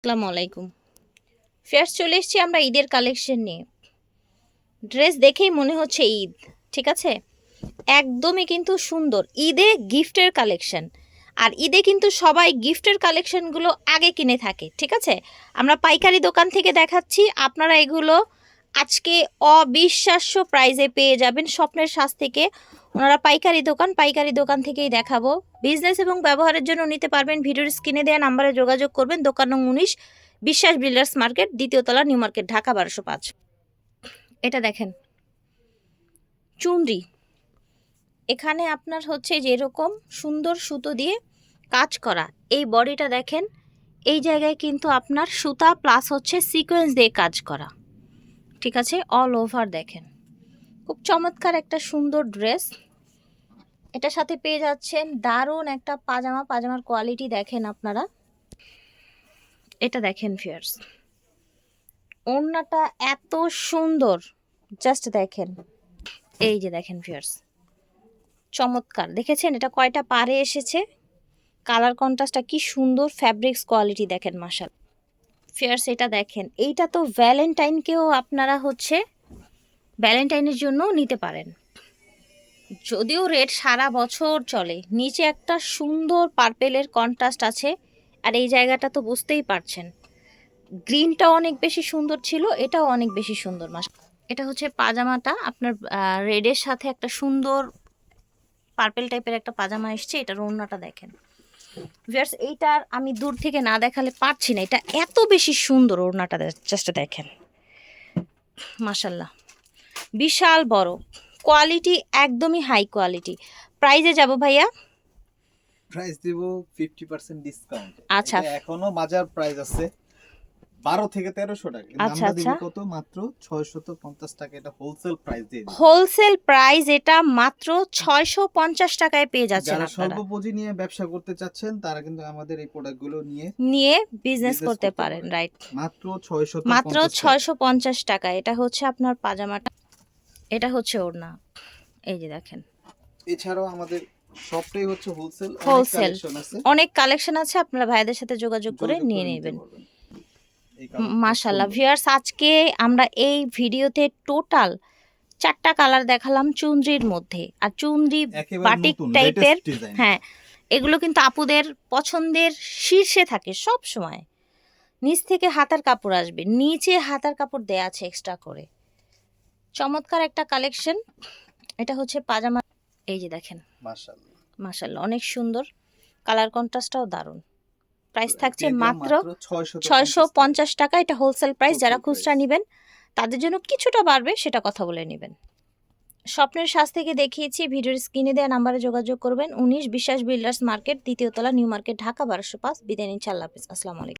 আসসালামু আলাইকুম। ফেয়ার্স চলে এসেছি আমরা ঈদের কালেকশন নিয়ে। ড্রেস দেখেই মনে হচ্ছে ঈদ, ঠিক আছে? একদমই কিন্তু সুন্দর। ঈদে গিফটের কালেকশন আর ঈদে কিন্তু সবাই গিফটের কালেকশনগুলো আগে কিনে থাকে, ঠিক আছে? আমরা পাইকারি দোকান থেকে দেখাচ্ছি, আপনারা এগুলো আজকে অবিশ্বাস্য প্রাইজে পেয়ে যাবেন স্বপ্নের শ্বাস থেকে। ওনারা পাইকারি দোকান পাইকারি দোকান থেকেই দেখাবো। বিজনেস এবং ব্যবহারের জন্য নিতে পারবেন, ভিডিওর স্ক্রিনে দেওয়া নাম্বারে যোগাযোগ করবেন, দোকান নং উনিশ, বিশ্বাস বিল্ডার্স মার্কেট দ্বিতীয় তলা নিউ মার্কেট ঢাকা বারোশো পাঁচ। এটা দেখেন। চুনরি। এখানে আপনার হচ্ছে যেরকম সুন্দর সুতো দিয়ে কাজ করা। এই বডিটা দেখেন, এই জায়গায় কিন্তু আপনার সুতা প্লাস হচ্ছে সিকোয়েন্স দিয়ে কাজ করা। ঠিক আছে? অল ওভার দেখেন। খুব চমৎকার একটা সুন্দর ড্রেস এটার সাথে পেয়ে যাচ্ছেন দারুণ একটা পাজামা, পাজামার কোয়ালিটি দেখেন আপনারা। এটা দেখেন ফিয়ার্স ওড়নাটা এত সুন্দর জাস্ট দেখেন। এই যে দেখেন ফিয়ার্স চমৎকার। দেখেছেন? এটা কয়টা পারে এসেছে? কালার কন্ট্রাস্টটা কি সুন্দর ফ্যাব্রিক্স কোয়ালিটি দেখেন মাসাল ফিয়ার্স এটা দেখেন। এইটা তো ভ্যালেন্টাইনকেও আপনারা হচ্ছে ভ্যালেন্টাইনের জন্য নিতে পারেন। যদিও রেড সারা বছর চলে, নিচে একটা সুন্দর পার্পেলের কন্ট্রাস্ট আছে, আর এই জায়গাটা তো বুঝতেই পারছেন। গ্রিনটা অনেক বেশি সুন্দর ছিল, এটাও অনেক বেশি সুন্দর মাস এটা হচ্ছে পাজামাটা, আপনার রেডের সাথে একটা সুন্দর পার্পেল টাইপের একটা পাজামা এসছে, এটার ওড়নাটা দেখেন। ভিয়ার্স এইটার আমি দূর থেকে না দেখালে পারছি না, এটা এত বেশি সুন্দর ওড়নাটা জাস্ট দেখেন। মাসাল্লাহ বিশাল বড়। কোয়ালিটি একদমই হাই কোয়ালিটি প্রাইজে যাব ভাইয়া? প্রাইস দিব ফিফটি পার্সেন্ট ডিসকাউন্ট আচ্ছা। এখনও বাজার প্রাইস আছে বারো থেকে তেরোশো টাকা। কিন্তু আচ্ছা, আচ্ছা। কত? মাত্র ছয়শত পঞ্চাশ টাকা। এটা হোলসেল প্রাইস দিয়ে হোলসেল প্রাইস এটা মাত্র ছয়শো পঞ্চাশ টাকায় পেয়ে যাচ্ছেন আপনারা যারা স্বল্প পুঁজি নিয়ে ব্যবসা করতে চাচ্ছেন তারা কিন্তু আমাদের এই প্রোডাক্টগুলো নিয়ে নিয়ে বিজনেস করতে পারেন। রাইট মাত্র ছয়শত মাত্র ছয়শো পঞ্চাশ টাকা এটা হচ্ছে আপনার পাজামাটা। এটা হচ্ছে ওড়না। এই যে দেখেন। এছাড়াও আমাদের সবটাই হচ্ছে হোলসেল। আছে। অনেক কালেকশন আছে আপনারা ভাইদের সাথে যোগাযোগ করে নিয়ে নেবেন। মাশাল্লাহ ভিউয়ার্স আজকে আমরা এই ভিডিওতে টোটাল চারটা কালার দেখালাম চুনরির মধ্যে। আর চুনরি বাটিক টাইপের হ্যাঁ এগুলো কিন্তু আপুদের পছন্দের শীর্ষে থাকে সব সময়। নিচ থেকে হাতার কাপড় আসবে। নিচে হাতার কাপড় দেয়া আছে এক্সট্রা করে। চমৎকার একটা কালেকশন এটা হচ্ছে পাজামা। এই যে দেখেন। মাশাল্লাহ অনেক সুন্দর। কালার কন্ট্রাস্টটাও দারুণ। প্রাইস থাকছে মাত্র ছয়শো পঞ্চাশ টাকা। এটা হোলসেল প্রাইস যারা খুচরা। নেবেন তাদের জন্য কিছুটা বাড়বে সেটা কথা বলে নেবেন। স্বপ্নের শ্বাস থেকে দেখিয়েছি ভিডিওর স্ক্রিনে দেওয়া নাম্বারে যোগাযোগ করবেন। উনিশ বিশ্বাস বিল্ডার্স মার্কেট দ্বিতীয় তলা নিউ মার্কেট ঢাকা বারোশো পাঁচ। বিদায় নিচ্ছে আল্লাহ হাফিজ। আসসালামু আলাইকুম।